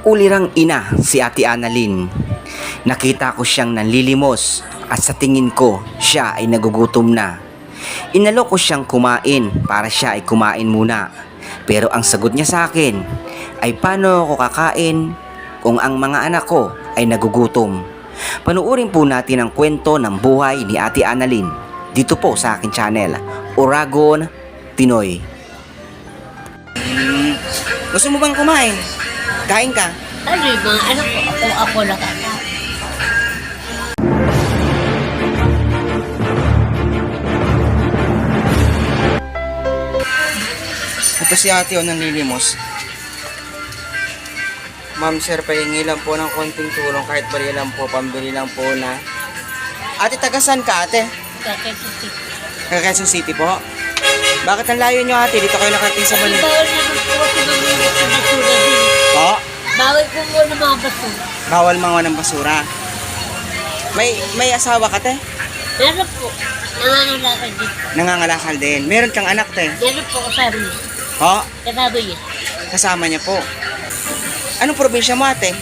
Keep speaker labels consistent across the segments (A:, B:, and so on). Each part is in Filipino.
A: Ulirang ina si Ate Annalyn. Nakita ko siyang nanlilimos at sa tingin ko siya ay nagugutom na. Inalok ko siyang kumain para siya ay kumain muna. Pero ang sagot niya sa akin ay paano ako kakain kung ang mga anak ko ay nagugutom. Panuorin po natin ang kwento ng buhay ni Ate Annalyn dito po sa akin channel, Oragon Tinoy. Gusto mo bang kumain? Kain ka.
B: Ano yung mga anak ko? Ako, ako nakaka.
A: Ito si ate o nanlilimos. Ma'am sir, pahingi lang po ng konting tulong kahit bali lang po, pambili lang po na. Ate, tagasan ka ate?
B: Kakasisip.
A: Taga Quezon City po. Bakit ang layo nyo ate? Dito kayo nakarating sa
B: Ay,
A: Bali.
B: bawal naman po kasi mamimit ng basura din.
A: Po,
B: Bawal po mo ng mga basura.
A: bawal mga ng basura. May may asawa ka te?
B: Meron po. Nangangalakad din.
A: Nangangalakal din. Meron kang anak te?
B: Meron po kasama niya.
A: Po,
B: Kasama niya.
A: kasama niya po. Anong probinsya mo ate?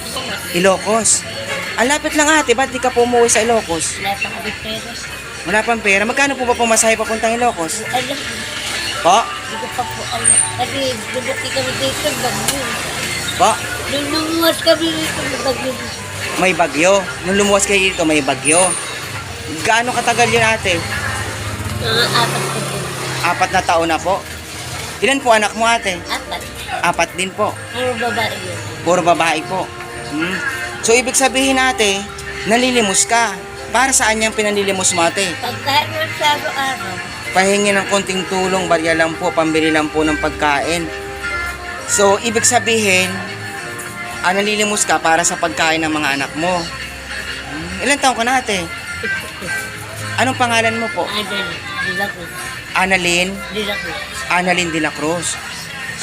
A: Ilocos. Ang lapit lang ate, ba't di ka po umuwi sa Ilocos?
B: Wala pa kami pera.
A: Wala pang pera. Magkano po ba pumasahe papuntang Ilocos?
B: Alam,
A: Po?
B: hindi ko pa po alam. Kasi dumating kami dito, bagyo.
A: Po?
B: Nung lumuwas kami dito, bagyo.
A: May bagyo. Nung lumuwas kayo dito, may bagyo. Gaano katagal yun ate?
B: Mga apat ko po.
A: Apat na taon na po. Ilan po anak mo ate?
B: Apat.
A: Apat din po.
B: Puro babae yun.
A: Puro babae po. Hmm. So ibig sabihin ate, nalilimos ka. Para saan yung pinanlilimos mo ate?
B: Pagkain sa araw-araw,
A: Pahingi ng konting tulong, barya lang po, pambili lang po ng pagkain. So ibig sabihin, ah, nalilimos ka para sa pagkain ng mga anak mo. Ilan taon ka na ate? Anong pangalan mo po?
B: Adal, dilako,
A: Annalyn?
B: dilako.
A: Annalyn de la Cruz.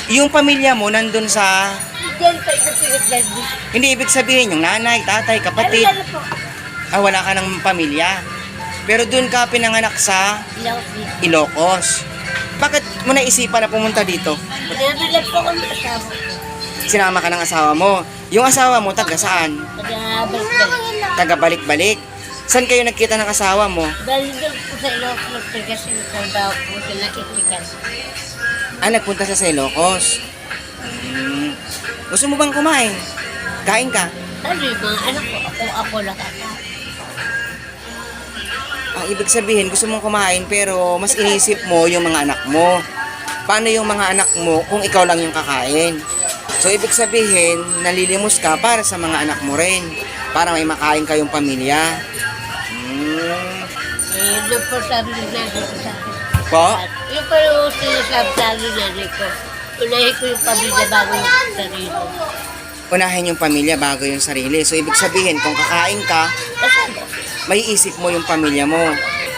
A: Yung pamilya mo nandun sa...
B: Diyan pa din.
A: Hindi ibig sabihin yung nanay, tatay, kapatid.
B: Ano po?
A: Ah, wala ka ng pamilya. Pero dun ka pinanganak sa
B: din.
A: Ilocos. Bakit mo naisipan na pumunta dito?
B: Marami lang po kami kasama ko.
A: Sinama ka ng asawa mo. Yung asawa mo, taga saan?
B: Nag-balik-balik.
A: Taga balik-balik. Saan kayo nagkita ng asawa mo?
B: Doon po sa Ilocos kasi nagtrabaho po sila itikan.
A: Ah, nagpunta sa sa Ilocos. Hmm. Gusto mo bang kumain? Kain ka.
B: Ano yung mga anak ko? Ako, ako nakaka.
A: Ang ibig sabihin, gusto mong kumain pero mas inisip mo yung mga anak mo. Paano yung mga anak mo kung ikaw lang yung kakain? So, ibig sabihin, nalilimos ka para sa mga anak mo rin. Para may makain kayong pamilya. Hmm.
B: Eh, lang po sabi ng nanay ko sa akin.
A: Po?
B: At yun pa yung sinasabi sa akin ng nanay ko. Unahin ko yung pamilya bago yung sarili.
A: Unahin yung pamilya bago yung sarili. So, ibig sabihin, kung kakain ka, may isip mo yung pamilya mo.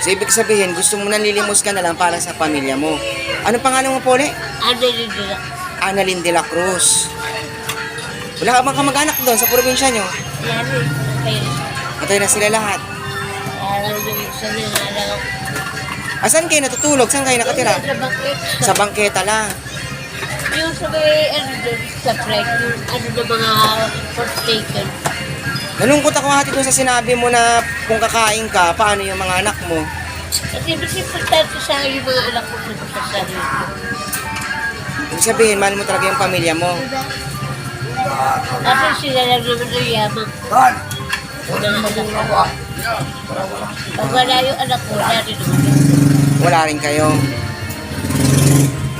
A: So, ibig sabihin, gusto mo nalilimos ka na lang para sa pamilya mo. Anong pangalan mo po ulit?
B: Ano rin nila?
A: Annalyn de la Cruz. Wala ka bang kamag-anak doon sa probinsya nyo?
B: Pero,
A: Patay na sila lahat. Asan kayo natutulog? Saan kayo nakatira?
B: Sa bakit?
A: Sa bangketa lang.
B: Yung sa may, ano doon, sa flight, yung ano na mga forsaken.
A: Nalungkot ako hati doon sa sinabi mo na kung kakain ka, paano yung mga anak mo?
B: Kasi mas importante sa akin yung mga anak ko sa sarili ko.
A: Ibig sabihin, mahal mo talaga yung pamilya mo.
B: Kasi sila lang naman ang yaman. Wala naman ako. Pag wala yung anak ko, wala rin naman.
A: Wala rin kayo.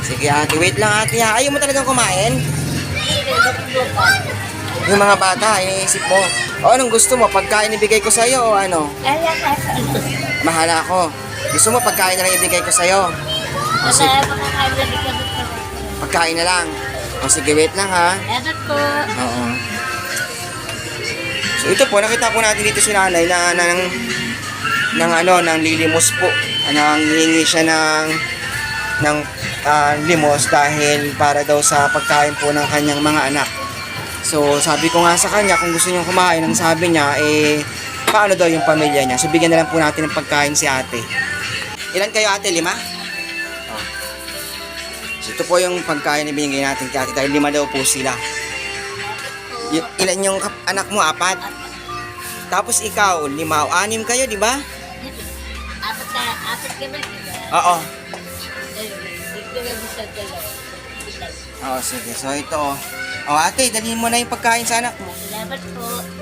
A: Sige ate, wait lang ate ha. Ayaw mo talagang kumain? Yung mga bata, iniisip mo. O anong gusto mo? Pagkain ibigay ko sa'yo o ano? Mahal ako. Gusto mo pagkain na lang ibigay ko sa'yo? O
B: Kasi
A: sige, pagkain na lang. O sige, wait lang ha.
B: Salamat po.
A: Oo. So ito po, nakita po natin dito si nanay na, na ng, ng ano, ng lilimos po. Nang hihingi siya ng ng ah, limos dahil para daw sa pagkain po ng kanyang mga anak. So sabi ko nga sa kanya kung gusto niyang kumain, ang sabi niya eh paano daw yung pamilya niya. So bigyan na lang po natin ng pagkain si ate. Ilan kayo ate? Lima? Oh. So, ito po yung pagkain na binigay natin kay ate dahil lima daw po sila. Y- ilan yung anak mo? Apat? Tapos ikaw, lima o anim kayo, di ba?
B: Apat na, apat kami.
A: Oo. Oo, sige. So ito oh. O ate, dalhin mo na yung pagkain sa anak mo.
B: Salamat po.